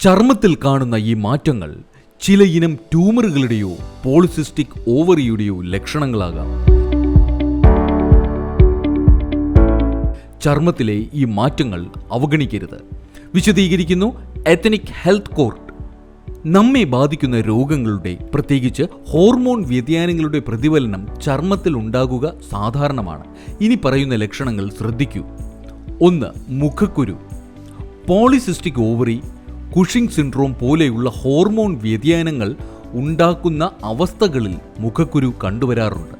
ചർമ്മത്തിൽ കാണുന്ന ഈ മാറ്റങ്ങൾ ചിലയിനം ട്യൂമറുകളുടെയോ പോളിസിസ്റ്റിക് ഓവറിയുടെയോ ലക്ഷണങ്ങളാകാം. ചർമ്മത്തിലെ ഈ മാറ്റങ്ങൾ അവഗണിക്കരുത്. വിശദീകരിക്കുന്നു എത്തനിക് ഹെൽത്ത് കോർട്ട് നമ്മെ ബാധിക്കുന്ന രോഗങ്ങളുടെ പ്രത്യേകിച്ച് ഹോർമോൺ വ്യതിയാനങ്ങളുടെ പ്രതിഫലനം ചർമ്മത്തിൽ ഉണ്ടാകുക സാധാരണമാണ്. ഇനി പറയുന്ന ലക്ഷണങ്ങൾ ശ്രദ്ധിക്കൂ. ഒന്ന് മുഖക്കുരു. പോളിസിസ്റ്റിക് ഓവറി കുഷിംഗ് സിൻഡ്രോം പോലെയുള്ള ഹോർമോൺ വ്യതിയാനങ്ങൾ ഉണ്ടാക്കുന്ന അവസ്ഥകളിൽ മുഖക്കുരു കണ്ടുവരാറുണ്ട്.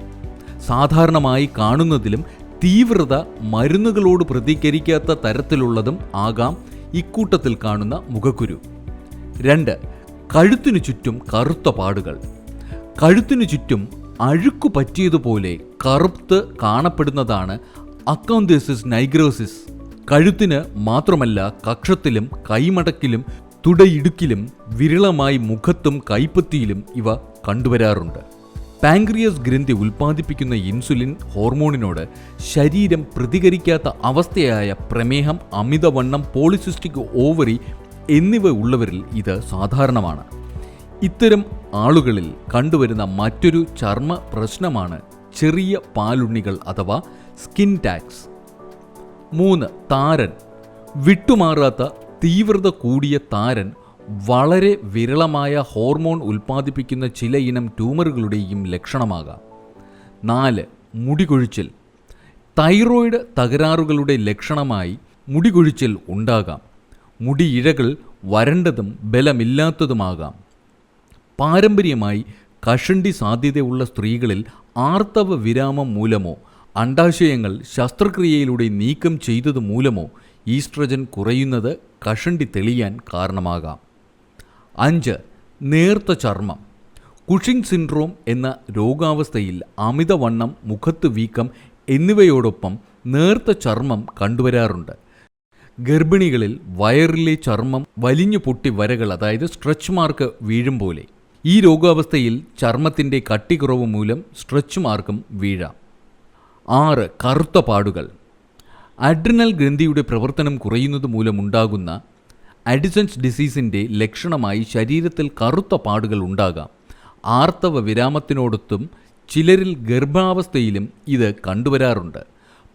സാധാരണമായി കാണുന്നതിലും തീവ്രത മരുന്നുകളോട് പ്രതികരിക്കാത്ത തരത്തിലുള്ളതും ആകാം ഇക്കൂട്ടത്തിൽ കാണുന്ന മുഖക്കുരു. രണ്ട് കഴുത്തിനു ചുറ്റും കറുത്ത പാടുകൾ. കഴുത്തിനു ചുറ്റും അഴുക്കു പറ്റിയതുപോലെ കറുത്ത് കാണപ്പെടുന്നതാണ് അക്കൗന്തേസിസ് നൈഗ്രോസിസ്. കഴുത്തിന് മാത്രമല്ല കക്ഷത്തിലും കൈമടക്കിലും തുടയിടുക്കിലും വിരളമായി മുഖത്തും കൈപ്പത്തിയിലും ഇവ കണ്ടുവരാറുണ്ട്. പാങ്ക്രിയസ് ഗ്രന്ഥി ഉൽപ്പാദിപ്പിക്കുന്ന ഇൻസുലിൻ ഹോർമോണിനോട് ശരീരം പ്രതികരിക്കാത്ത അവസ്ഥയായ പ്രമേഹം അമിതവണ്ണം പോളിസിസ്റ്റിക് ഓവറി എന്നിവ ഉള്ളവരിൽ ഇത് സാധാരണമാണ്. ഇത്തരം ആളുകളിൽ കണ്ടുവരുന്ന മറ്റൊരു ചർമ്മ പ്രശ്നമാണ് ചെറിയ പാലുണ്ണികൾ അഥവാ സ്കിൻ ടാക്സ് മൂന്ന് താരൻ. വിട്ടുമാറാത്ത തീവ്രത കൂടിയ താരൻ വളരെ വിരളമായ ഹോർമോൺ ഉൽപ്പാദിപ്പിക്കുന്ന ചില ഇനം ട്യൂമറുകളുടെയും ലക്ഷണമാകാം. നാല് മുടികൊഴിച്ചിൽ. തൈറോയിഡ് തകരാറുകളുടെ ലക്ഷണമായി മുടികൊഴിച്ചിൽ ഉണ്ടാകാം. മുടിയിഴകൾ വരണ്ടതും ബലമില്ലാത്തതുമാകാം. പാരമ്പര്യമായി കഷണ്ടി സാധ്യതയുള്ള സ്ത്രീകളിൽ ആർത്തവ വിരാമം മൂലമോ അണ്ടാശയങ്ങൾ ശസ്ത്രക്രിയയിലൂടെ നീക്കം ചെയ്തതു മൂലമോ ഈസ്ട്രജൻ കുറയുന്നത് കഷണ്ടി തെളിയാൻ കാരണമാകാം. അഞ്ച് നേർത്ത ചർമ്മം. കുഷിംഗ് സിൻഡ്രോം എന്ന രോഗാവസ്ഥയിൽ അമിതവണ്ണം മുഖത്ത് വീക്കം എന്നിവയോടൊപ്പം നേർത്ത ചർമ്മം കണ്ടുവരാറുണ്ട്. ഗർഭിണികളിൽ വയറിലെ ചർമ്മം വലിഞ്ഞു പൊട്ടി വരകൾ അതായത് സ്ട്രെച്ച് മാർക്ക് വീഴും പോലെ. ഈ രോഗാവസ്ഥയിൽ ചർമ്മത്തിന്റെ കട്ടിക്കുറവ് മൂലം സ്ട്രെച്ച് മാർക്കും വീഴാം. ആറ് കറുത്ത പാടുകൾ. അഡ്രിനൽ ഗ്രന്ഥിയുടെ പ്രവർത്തനം കുറയുന്നത് മൂലമുണ്ടാകുന്ന അഡിസൻസ് ഡിസീസിന്റെ ലക്ഷണമായി ശരീരത്തിൽ കറുത്ത പാടുകൾ ഉണ്ടാകാം. ആർത്തവ വിരാമത്തിനോടൊത്തും ചിലരിൽ ഗർഭാവസ്ഥയിലും ഇത് കണ്ടുവരാറുണ്ട്.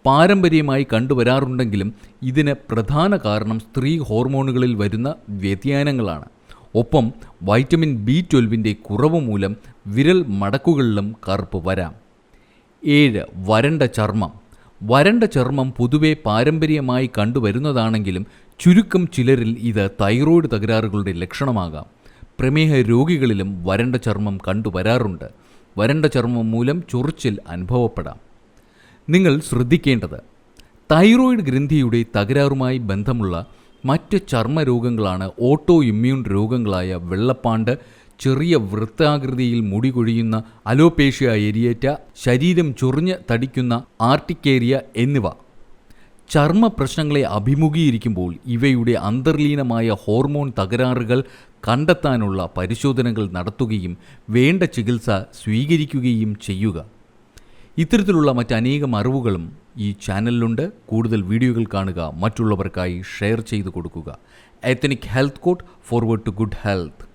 പാരമ്പര്യമായി കണ്ടുവരാറുണ്ടെങ്കിലും ഇതിന് പ്രധാന കാരണം സ്ത്രീ ഹോർമോണുകളിൽ വരുന്ന വ്യതിയാനങ്ങളാണ്. ഒപ്പം വൈറ്റമിൻ ബി ട്വൽവിന്റെ കുറവ് മൂലം വിരൽ മടക്കുകളിലും കറുപ്പ് വരാം. ഏഴ് വരണ്ട ചർമ്മം. വരണ്ട ചർമ്മം പൊതുവെ പാരമ്പര്യമായി കണ്ടുവരുന്നതാണെങ്കിലും ചുരുക്കം ചിലരിൽ ഇത് തൈറോയ്ഡ് തകരാറുകളുടെ ലക്ഷണമാകാം. പ്രമേഹ രോഗികളിലും വരണ്ട ചർമ്മം കണ്ടുവരാറുണ്ട്. വരണ്ട ചർമ്മം മൂലം ചൊറിച്ചിൽ അനുഭവപ്പെടാം. നിങ്ങൾ ശ്രദ്ധിക്കേണ്ടത് തൈറോയ്ഡ് ഗ്രന്ഥിയുടെ തകരാറുമായി ബന്ധമുള്ള മറ്റ് ചർമ്മരോഗങ്ങളാണ് ഓട്ടോ ഇമ്മ്യൂൺ രോഗങ്ങളായ വെള്ളപ്പാണ്ട് ചെറിയ വൃത്താകൃതിയിൽ മുടി കൊഴിയുന്ന അലോപേഷ്യ എരിയേറ്റ ശരീരം ചൊറിഞ്ഞ് തടിക്കുന്ന ആർട്ടിക്കേരിയ എന്നിവ. ചർമ്മ പ്രശ്നങ്ങളെ അഭിമുഖീകരിക്കുമ്പോൾ ഇവയുടെ അന്തർലീനമായ ഹോർമോൺ തകരാറുകൾ കണ്ടെത്താനുള്ള പരിശോധനകൾ നടത്തുകയും വേണ്ട ചികിത്സ സ്വീകരിക്കുകയും ചെയ്യുക. ഇത്തരത്തിലുള്ള മറ്റനേകം അറിവുകളും ഈ ചാനലിലുണ്ട്. കൂടുതൽ വീഡിയോകൾ കാണുക മറ്റുള്ളവർക്കായി ഷെയർ ചെയ്തു കൊടുക്കുക. Ethnic health court forward to good health